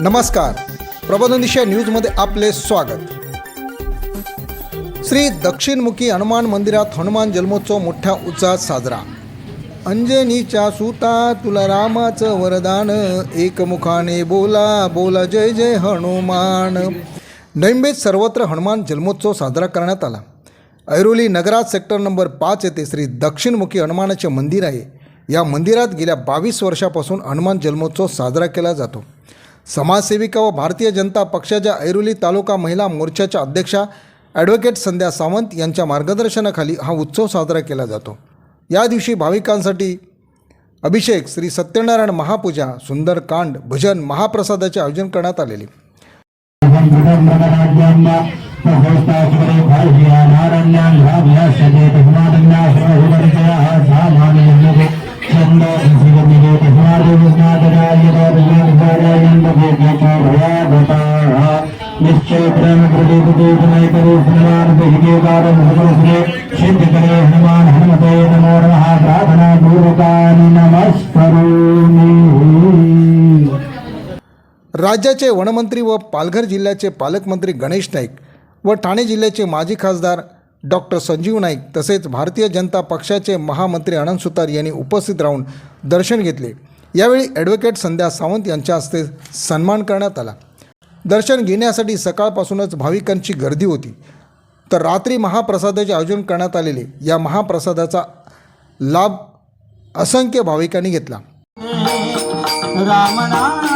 नमस्कार. प्रबोधनिशा न्यूजमध्ये आपले स्वागत. श्री दक्षिणमुखी हनुमान मंदिरात हनुमान जन्मोत्सव मोठ्या उत्साहात साजरा. अंजनीच्या सुता तुला रामाचं वरदान एकमुखाने बोला बोला जय जय हनुमान. नैंबेत सर्वत्र हनुमान जन्मोत्सव साजरा करण्यात आला. ऐरोली नगरात सेक्टर नंबर पाच येथे श्री दक्षिणमुखी हनुमानाचे मंदिर आहे. या मंदिरात गेल्या बावीस वर्षापासून हनुमान जन्मोत्सव साजरा केला जातो. समाजसेविका व भारतीय जनता पक्षाच्या ऐरोली तालुका महिला मोर्चाच्या अध्यक्षा ॲडव्होकेट संध्या सावंत यांच्या मार्गदर्शनाखाली हा उत्सव साजरा केला जातो. या दिवशी भाविकांसाठी अभिषेक श्री सत्यनारायण महापूजा सुंदरकांड भजन महाप्रसादाचे आयोजन करण्यात आलेले. निश्चय प्रेम प्रदीप दीप नय करे हनुमान बहिगे कारण भगवसरे सिद्ध करे हनुमान हनुमते नमो नमः प्रार्थना गुरुकानि नमस्करोमि राज्याचे वनमंत्री व पालघर जिल्ह्याचे पालकमंत्री गणेश नाईक व ठाणे जिल्ह्याचे माजी खासदार डॉक्टर संजीव नाईक तसेच भारतीय जनता पक्षाचे महामंत्री आनंद सुतार यांनी उपस्थित राहून दर्शन घेतले. यावेळी ॲडव्होकेट संध्या सावंत यांच्या हस्ते सन्मान करण्यात आला. दर्शन घेण्यासाठी सकाळपासूनच भाविकांची गर्दी होती. तर रात्री महाप्रसादाचे आयोजन करण्यात आलेले या महाप्रसादाचा लाभ असंख्य भाविकांनी घेतला. रामनामाची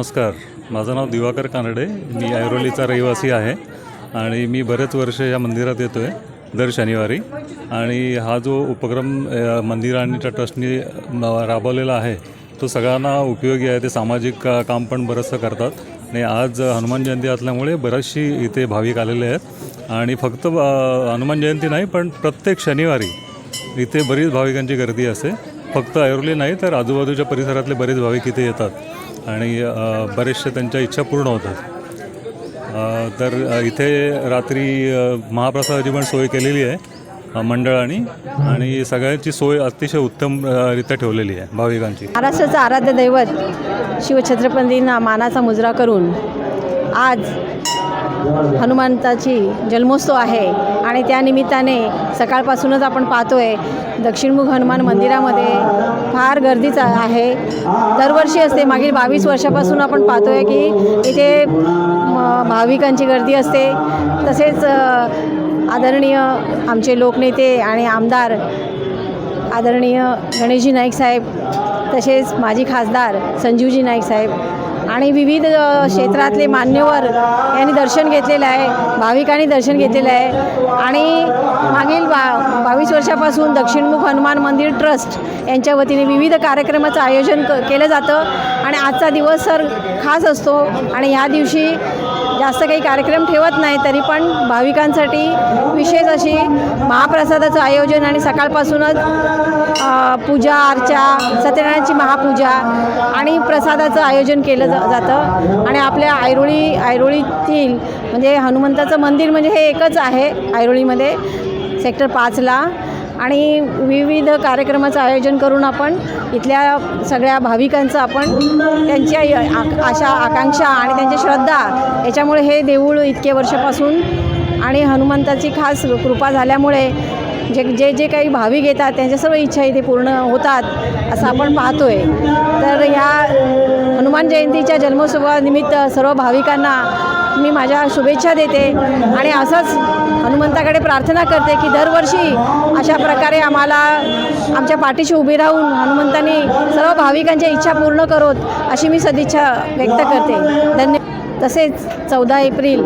नमस्कार. माझं नाव दिवाकर कानडे. मी ऐरोलीचा रहिवासी आहे आणि मी बरेच वर्ष या मंदिरात येतो आहे दर शनिवारी. आणि हा जो उपक्रम मंदिर आणि त्या ट्रस्टनी राबवलेला आहे तो सगळ्यांना उपयोगी आहे. ते सामाजिक का काम पण बरंचसं करतात. आणि आज हनुमान जयंती असल्यामुळे बरेचशी इथे भाविक आलेले आहेत. आणि फक्त हनुमान जयंती नाही पण प्रत्येक शनिवारी इथे बरीच भाविकांची गर्दी असते. फक्त ऐरोली नाही तर आजूबाजूच्या परिसरातले बरेच भाविक इथे येतात. आणि बरेचशा त्यांच्या इच्छा पूर्ण होतात. तर इथे रात्री महाप्रसादाची पण सोय केलेली आहे मंडळाने. आणि सगळ्यांची सोय अतिशय उत्तम रित्या ठेवलेली आहे भाविकांची. महाराष्ट्राचं आराध्य दैवत शिवछत्रपतींना मानाचा मुजरा करून आज हनुमंताची जन्मोत्सव आहे आणि त्यानिमित्ताने सकाळपासूनच आपण पाहतोय दक्षिणमुख हनुमान मंदिरामध्ये फार गर्दीचा आहे. दरवर्षी असते मागील बावीस वर्षापासून आपण पाहतोय की इथे म, भाविकांची गर्दी असते. तसेच आदरणीय आमचे लोकनेते आणि आमदार आदरणीय गणेशजी नाईक साहेब तसेच माजी खासदार संजीवजी नाईक साहेब आणि विविध क्षेत्रातले मान्यवर यांनी दर्शन घेतलेलं आहे भाविकांनी दर्शन घेतलेलं आहे. आणि मागील बा बावीस वर्षापासून दक्षिणमुख हनुमान मंदिर ट्रस्ट यांच्या वतीने विविध कार्यक्रमाचं आयोजन क केलं जातं. आणि आजचा दिवस सर खास असतो. आणि ह्या दिवशी जास्त काही कार्यक्रम ठेवत नाही तरी पण भाविकांसाठी विशेष अशी महाप्रसादाचं आयोजन आणि सकाळपासूनच पूजा अर्चा सत्यनारायणची महापूजा आणि प्रसादाचं आयोजन केलं जा जातं. आणि आपल्या ऐरोळी ऐरोळीतील म्हणजे हनुमंताचं मंदिर म्हणजे हे एकच आहे ऐरोळीमध्ये सेक्टर पाचला. आणि विविध कार्यक्रमाचं आयोजन करून आपण इथल्या सगळ्या भाविकांचं आपण त्यांच्या आशा आकांक्षा आणि त्यांची श्रद्धा याच्यामुळे हे देऊळ इतके वर्षापासून आणि हनुमंताची खास कृपा झाल्यामुळे जे जे जे काही भाविक येतात त्यांच्या सर्व इच्छा इथे पूर्ण होतात असं आपण पाहतोय. तर ह्या हनुमान जयंतीच्या जन्मोत्सवानिमित्त सर्व भाविकांना मी माझ्या शुभेच्छा देते आणि असंच हनुमंताकडे प्रार्थना करते की दरवर्षी अशा प्रकारे आम्हाला आमच्या पाठीशी उभी राहून हनुमंतांनी सर्व भाविकांच्या इच्छा पूर्ण करोत अशी मी सदिच्छा व्यक्त करते. धन्य तसेच चौदा एप्रिल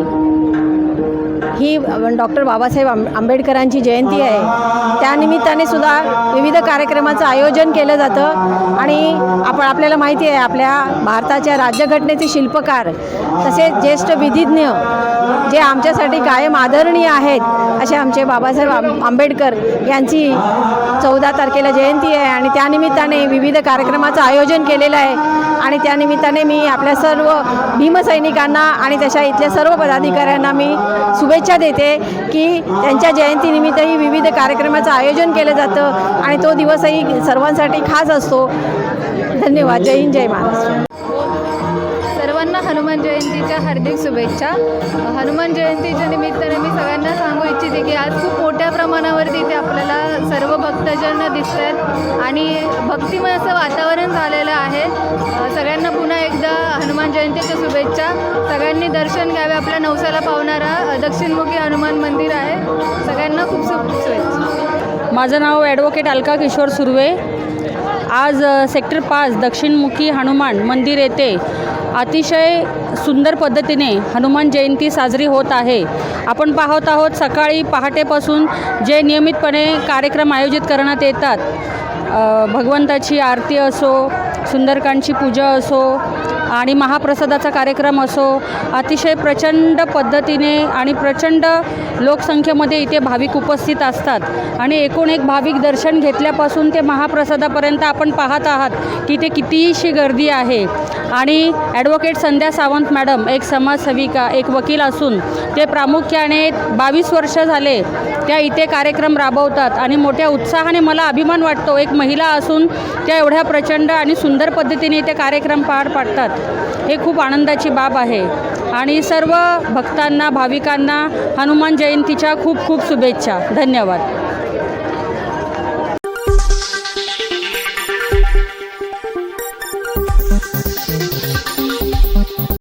ही डॉक्टर बाबासाहेब आंब आंबेडकरांची जयंती आहे. त्यानिमित्ताने सुद्धा विविध कार्यक्रमाचं आयोजन केलं जातं. आणि आपण आपल्याला माहिती आहे आपल्या भारताच्या राज्यघटनेचे शिल्पकार तसेच ज्येष्ठ विधिज्ञ जे आमच्यासाठी कायम आदरणीय आहेत असे आमचे बाबासाहेब आंबेडकर यांची चौदा तारखेला जयंती आहे आणि त्यानिमित्ताने विविध कार्यक्रमाचं आयोजन केलेलं आहे. आणि त्यानिमित्ताने मी आपल्या सर्व भीमसैनिकांना आणि तशा इथल्या सर्व पदाधिकाऱ्यांना मी शुभेच्छा देते की त्यांच्या जयंतीनिमित्तही विविध कार्यक्रमाचं आयोजन केलं जातं आणि तो दिवसही सर्वांसाठी खास असतो. धन्यवाद. जय हिंद जय महाराष्ट्र. हनुमान जयंतीच्या हार्दिक शुभेच्छा. हनुमान जयंतीच्या निमित्ताने मी सगळ्यांना सांगू इच्छिते की आज खूप मोठ्या प्रमाणावरती इथे आपल्याला सर्व भक्तजन दिसत आहेत आणि भक्तिमय असं वातावरण झालेलं आहे. सगळ्यांना पुन्हा एकदा हनुमान जयंतीच्या शुभेच्छा. सगळ्यांनी दर्शन घ्यावे आपल्या नवसाला पावणारा दक्षिणमुखी हनुमान मंदिर आहे. सगळ्यांना खूप शुभ शुभेच्छा. माझं नाव ॲडव्होकेट अलका किशोर सुर्वे. आज सेक्टर पाच दक्षिणमुखी हनुमान मंदिर येथे अतिशय सुंदर पद्धतीने हनुमान जयंती साजरी होत आहे. आपण पाहत आहोत सकाळी पहाटेपासून जे नियमितपणे कार्यक्रम आयोजित करण्यात येतात. भगवंताची आरती असो सुंदरकांडची पूजा असो आणि महाप्रसादाचा कार्यक्रम असो अतिशय प्रचंड पद्धतीने आणि प्रचंड लोकसंख्येमध्ये इथे भाविक उपस्थित असतात. आणि एकूण एक भाविक दर्शन घेतल्यापासून ते महाप्रसादापर्यंत आपण पाहत आहात की ते कितीशी गर्दी आहे. आणि ॲडव्होकेट संध्या सावंत मॅडम एक समाजसेविका एक वकील असून ते प्रामुख्याने बावीस वर्ष झाले त्या इथे कार्यक्रम राबवतात. आणि मोठ्या उत्साहाने मला अभिमान वाटतो एक महिला असून त्या एवढ्या प्रचंड आणि सुंदर पद्धतीने इथे कार्यक्रम पार पाडतात. हे खूप आनंदाची बाब आहे. आणि सर्व भक्तांना भाविकांना हनुमान जयंतीच्या खूप खूप शुभेच्छा. धन्यवाद.